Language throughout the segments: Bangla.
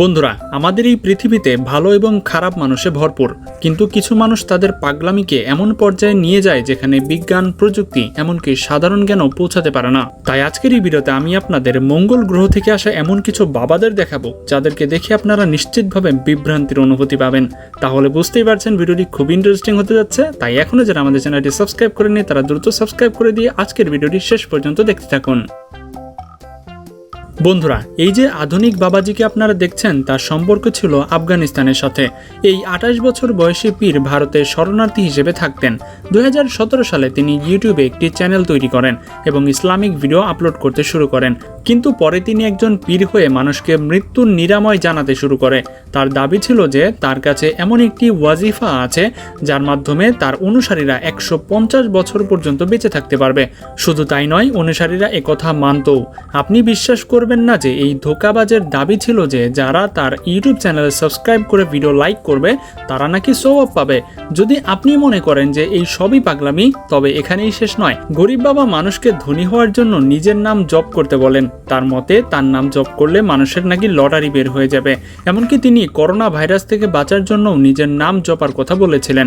বন্ধুরা, আমাদের এই পৃথিবীতে ভালো এবং খারাপ মানুষে ভরপুর। কিন্তু কিছু মানুষ তাদের পাগলামিকে এমন পর্যায়ে নিয়ে যায় যেখানে বিজ্ঞান, প্রযুক্তি, এমনকি সাধারণ জ্ঞানও পৌঁছাতে পারে না। তাই আজকের এই ভিডিওতে আমি আপনাদের মঙ্গল গ্রহ থেকে আসা এমন কিছু বাবাদের দেখাবো, যাদেরকে দেখে আপনারা নিশ্চিতভাবে বিভ্রান্তির অনুভূতি পাবেন। তাহলে বুঝতেই পারছেন ভিডিওটি খুব ইন্টারেস্টিং হতে যাচ্ছে, তাই এখনও যারা আমাদের চ্যানেলটি সাবস্ক্রাইব করেনি তারা দ্রুত সাবস্ক্রাইব করে দিয়ে আজকের ভিডিওটি শেষ পর্যন্ত দেখতে থাকুন। বন্ধুরা, এই যে আধুনিক বাবাজিকে আপনারা দেখছেন, তার সম্পর্ক ছিল আফগানিস্তানের সাথে। এই আঠাশ বছর বয়সী পীর ভারতের শরণার্থী হিসেবে থাকতেন। দুহাজার সতেরো সালে তিনি ইউটিউবে একটি চ্যানেল তৈরি করেন এবং ইসলামিক ভিডিও আপলোড করতে শুরু করেন। কিন্তু পরে তিনি একজন পীর হয়ে মানুষকে মৃত্যুর নিরাময় জানাতে শুরু করে। তার দাবি ছিল যে, তার কাছে এমন একটি ওয়াজিফা আছে, যার মাধ্যমে তার অনুসারীরা একশো পঞ্চাশ বছর পর্যন্ত বেঁচে থাকতে পারবে। শুধু তাই নয়, অনুসারীরা একথা মানতও। আপনি বিশ্বাস করবেন না যে এই ধোকাবাজের দাবি ছিল যে যারা তার ইউটিউব চ্যানেলে সাবস্ক্রাইব করে ভিডিও লাইক করবে, তারা নাকি সৌভ পাবে। যদি আপনি মনে করেন যে এই সবই পাগলামি, তবে এখানেই শেষ নয়। গরিব বাবা মানুষকে ধনী হওয়ার জন্য নিজের নাম জপ করতে বলেন। তার মতে, তার নাম জপ করলে মানুষের নাকি লটারি বের হয়ে যাবে। এমনকি তিনি করোনা ভাইরাস থেকে বাঁচার জন্য নিজের নাম জপার কথা বলেছিলেন।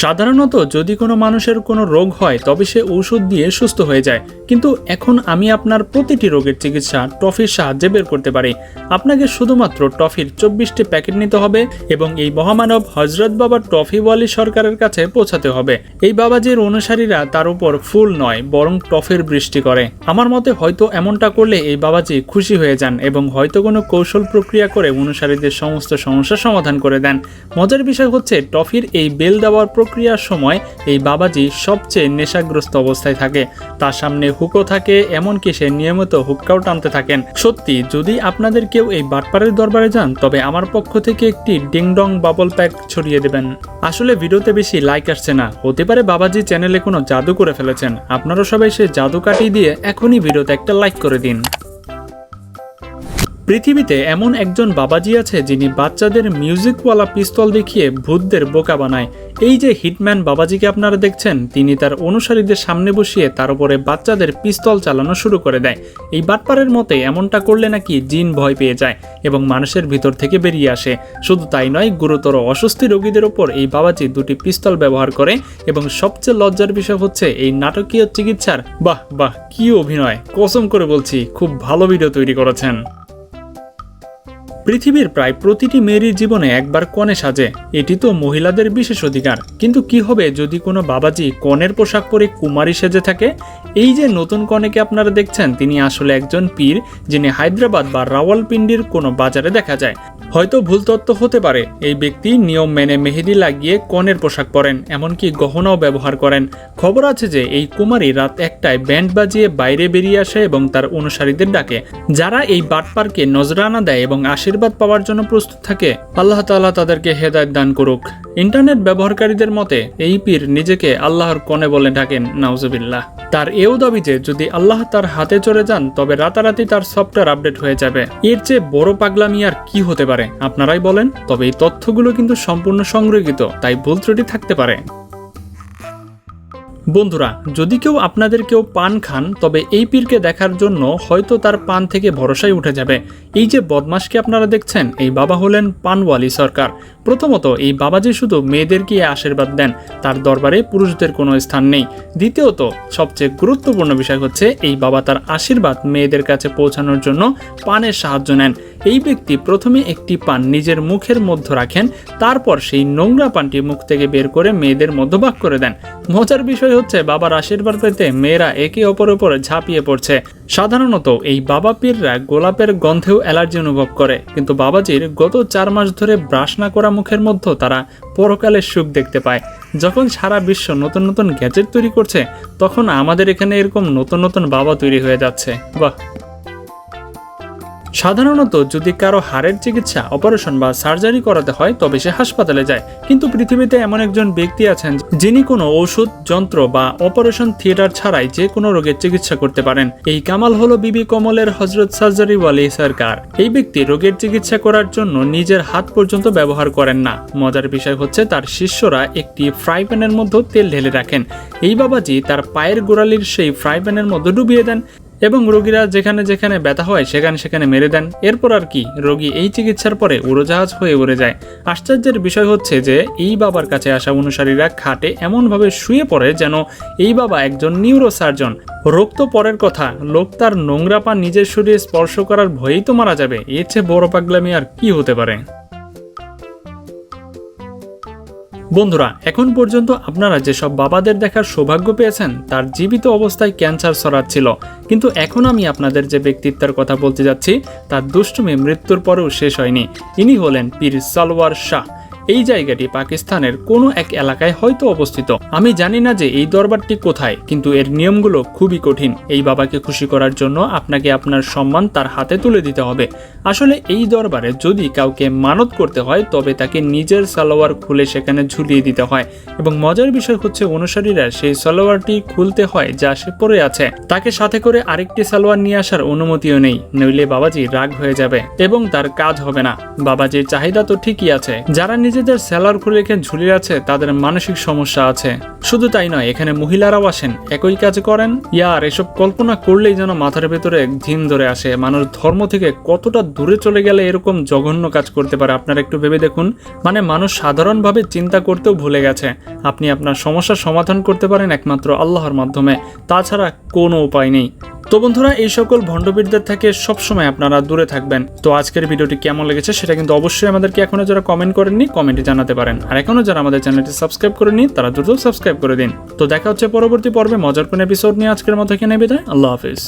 সাধারণত যদি কোনো মানুষের কোনো রোগ হয়, তবে সে ঔষধ দিয়ে সুস্থ হয়ে যায়। কিন্তু এখন আমি আপনার প্রতিটি রোগের চিকিৎসা টফির সাহায্যে বের করতে পারি। আপনাকে শুধুমাত্র টফির চব্বিশটি প্যাকেট নিতে হবে এবং এই মহামানব হজরত বাবা টফি ওয়ালি সরকারের কাছে পৌঁছাতে হবে। এই বাবাজির অনুসারীরা তার উপর ফুল নয়, বরং টফের বৃষ্টি করে। আমার মতে হয়তো এমনটা করলে এই বাবাজি খুশি হয়ে যান এবং হয়তো কোনো কৌশল প্রক্রিয়া করে অনুসারীদের সমস্ত সমস্যা সমাধান করে দেন। মজার বিষয় হচ্ছে, টফির এই বেল দেওয়ার প্রক্রিয়ার সময় এই বাবাজি সবচেয়ে নেশাগ্রস্ত অবস্থায় থাকে। তার সামনে হুকো থাকে, এমনকি সে নিয়মিত হুক্কাও টানতে থাকেন। সত্যি, যদি আপনাদের কেউ এই বাটপাড়ের দরবারে যান, তবে আমার পক্ষ থেকে একটি ডিংডং বাবল প্যাক ছড়িয়ে দেবেন। আসলে ভিডিওতে বেশি লাইক আসছে না। হতে পারে বাবাজি চ্যানেলে কোনো জাদু করে ফেলেছেন। আপনারা সবাই সে জাদু কাটিয়ে দিয়ে এখনই ভিডিওতে একটা লাইক করে দিন। পৃথিবীতে এমন একজন বাবাজি আছে যিনি বাচ্চাদের মিউজিকওয়ালা পিস্তল দেখিয়ে ভূতদের বোকা বানায়। এই যে হিটম্যান বাবাজিকে আপনারা দেখছেন, তিনি তার অনুসারীদের সামনে বসিয়ে তার উপরে বাচ্চাদের পিস্তল চালানো শুরু করে দেয়। এই বাটপারের মতে এমনটা করলে নাকি জিন ভয় পেয়ে যায় এবং মানুষের ভিতর থেকে বেরিয়ে আসে। শুধু তাই নয়, গুরুতর অস্বস্তি রোগীদের ওপর এই বাবাজি দুটি পিস্তল ব্যবহার করে এবং সবচেয়ে লজ্জার বিষয় হচ্ছে এই নাটকীয় চিকিৎসার। বাহ বাহ, কি অভিনয়! কসম করে বলছি, খুব ভালো ভিডিও তৈরি করেছেন। পৃথিবীর প্রায় প্রতিটি মেয়েরই জীবনে একবার কনে সাজে। এটি তো মহিলাদের বিশেষ অধিকার। কিন্তু কি হবে যদি কোনো বাবাজি কনের পোশাক পরে কুমারী সেজে থাকে? এই যে নতুন কনেকে আপনারা দেখছেন, তিনি আসলে একজন পীর যিনি হায়দ্রাবাদ বা রাওয়ালপিন্ডির কোনো বাজারে দেখা যায়। হয়তো ভুল তত্ত্ব হতে পারে, এই ব্যক্তি নিয়ম মেনে মেহেদি লাগিয়ে কনের পোশাক পরেন, এমনকি গহনাও ব্যবহার করেন। খবর আছে যে, এই কুমারী রাত একটায় ব্যান্ড বাজিয়ে বাইরে বেরিয়ে আসে এবং তার অনুসারীদের ডাকে। যারা এই বাটপারকে নজরানা দেয় এবং আশীর্বাদ পাওয়ার জন্য প্রস্তুত থাকে, আল্লাহ তাআলা তাদেরকে হেদায়ত দান করুক। ইন্টারনেট ব্যবহারকারীদের মতে, এই পীর নিজেকে আল্লাহর কনে বলে ঢাকেন নাউজুবিল্লাহ। তার এও দাবি যে, যদি আল্লাহ তার হাতে চড়ে যান, তবে রাতারাতি তার সফটওয়্যার আপডেট হয়ে যাবে। এর চেয়ে বড় পাগলামি আর কি হতে পারে? আপনারাই বলেন, তবে এই তথ্যগুলো কিন্তু সম্পূর্ণ সংরক্ষিত, তাই ভুল ত্রুটি থাকতে পারে। বন্ধুরা, যদি কেউ আপনাদের কেউ পান খান, তবে এই পীরকে দেখার জন্য হয়তো তার পান থেকে ভরসাই উঠে যাবে। এই যে বদমাসকে আপনারা দেখছেন, এই বাবা হলেন পানওয়ালি সরকার। প্রথমত, এই বাবাজি শুধু মেয়েদেরকে আশীর্বাদ দেন, তার দরবারে পুরুষদের কোনো স্থান নেই। দ্বিতীয়ত, সবচেয়ে গুরুত্বপূর্ণ বিষয় হচ্ছে, এই বাবা তার আশীর্বাদ মেয়েদের কাছে পৌঁছানোর জন্য পানের সাহায্য নেন। এই ব্যক্তি প্রথমে একটি পান নিজের মুখের মধ্যে রাখেন, তারপর সেই নোংরা পানটি মুখ থেকে বের করে মেয়েদের মধ্যভাগ করে দেন। মজার বিষয় হচ্ছে, বাবার আশীর্বাদ পেতে মেয়েরা একে অপরের উপরে ঝাঁপিয়ে পড়ছে। সাধারণত এই বাবা পীররা গোলাপের গন্ধেও অ্যালার্জি অনুভব করে, কিন্তু বাবাজির গত চার মাস ধরে ব্রাশ না করা মুখের মধ্যে তারা পরকালের সুখ দেখতে পায়। যখন সারা বিশ্ব নতুন নতুন গ্যাজেট তৈরি করছে, তখন আমাদের এখানে এরকম নতুন নতুন বাবা তৈরি হয়ে যাচ্ছে। বাহ! সাধারণত যদি কারও হাড়ের চিকিৎসা, অপারেশন বা সার্জারি করাতে হয়, তবে সে হাসপাতালে যায়। কিন্তু পৃথিবীতে এমন একজন ব্যক্তি আছেন, যিনি কোনো ওষুধ, যন্ত্র বা অপারেশন থিয়েটার ছাড়াই যে কোনো রোগের চিকিৎসা করতে পারেন। এই কামাল হলো বিবি কমলের হজরত সার্জারি ওয়ালি সরকার। এই ব্যক্তি রোগের চিকিৎসা করার জন্য নিজের হাত পর্যন্ত ব্যবহার করেন না। মজার বিষয় হচ্ছে তার শিষ্যরা একটি ফ্রাই প্যানের মধ্যে তেল ঢেলে রাখেন। এই বাবাজি তার পায়ের গোড়ালির সেই ফ্রাই প্যানের মধ্যে ডুবিয়ে দেন। এবং রোগীরা যেখানে যেখানে ব্যথা হয়, সেখানে সেখানে মেরে দেন। এরপর আর কি, রোগী এই চিকিৎসার পরে উড়োজাহাজ হয়ে উড়ে যায়। আশ্চর্যের বিষয় হচ্ছে যে, এই বাবার কাছে আসা অনুসারীরা খাটে এমনভাবে শুয়ে পড়ে যেন এই বাবা একজন নিউরো সার্জন রোগ তো পরের কথা, লোক তার নোংরা পা নিজের শরীরে স্পর্শ করার ভয়েই তো মারা যাবে। এর চেয়ে বড় পাগলামি আর কি হতে পারে? বন্ধুরা, এখন পর্যন্ত আপনারা যেসব বাবাদের দেখার সৌভাগ্য পেয়েছেন, তার জীবিত অবস্থায় ক্যান্সার ছড়াচ্ছিল। কিন্তু এখন আমি আপনাদের যে ব্যক্তিত্বের কথা বলতে যাচ্ছি, তার দুষ্টুমি মৃত্যুর পরেও শেষ হয়নি। ইনি হলেন পীর সালোয়ার শাহ। এই জায়গাটি পাকিস্তানের কোনো এক এলাকায় হয়তো অবস্থিত। আমি জানি না যে এই দরবারটি কোথায়, কিন্তু এর নিয়মগুলো খুবই কঠিন। এই বাবাকে খুশি করার জন্য আপনাকে আপনার সম্মান তার হাতে তুলে দিতে হবে। আসলে এই দরবারে যদি কাউকে মানত করতে হয়, তবে তাকে নিজের সালোয়ার খুলে সেখানে ঝুলিয়ে দিতে হয়। এবং মজার বিষয় হচ্ছে অনুসারীরা সেই সালোয়ারটি খুলতে হয় যা সে পরে আছে। তাকে সাথে করে আরেকটি সালোয়ার নিয়ে আসার অনুমতিও নেই, নইলে বাবাজি রাগ হয়ে যাবে এবং তার কাজ হবে না। বাবাজির চাহিদা তো ঠিকই আছে। যারা নিজেদের স্যালার খুলে এখানে ঝুলিয়ে আছে, তাদের মানসিক সমস্যা আছে। শুধু তাই নয়, এখানে মহিলারাও আসেন। একই কাজ করেন। ইয়ার, এসব কল্পনা করলেই যেন মাথার ভেতরে ঝিম ধরে আসে। মানুষ ধর্ম থেকে কতটা দূরে চলে গেলে এরকম জঘন্য কাজ করতে পারে, আপনারা একটু ভেবে দেখুন। মানে মানুষ সাধারণভাবে চিন্তা করতেও ভুলে গেছে। আপনি আপনার সমস্যার সমাধান করতে পারেন একমাত্র আল্লাহর মাধ্যমে। তাছাড়া কোনো উপায় নেই। তো বন্ধুরা, এই সকল ভণ্ডবীরদের থেকে সবসময় আপনারা দূরে থাকবেন। তো আজকের ভিডিওটি কেমন লেগেছে সেটা কিন্তু অবশ্যই আমাদেরকে এখনও যারা কমেন্ট করেননি কমেন্টে জানাতে পারেন। আর এখনও যারা আমাদের চ্যানেলটি সাবস্ক্রাইব করেনি তারা দ্রুত সাবস্ক্রাইব করে দিন। তো দেখা হচ্ছে পরবর্তী পর্বে, মজার কোন এপিসোড নিয়ে আজকের মতো এখানে বিদায়। আল্লাহ হাফিজ।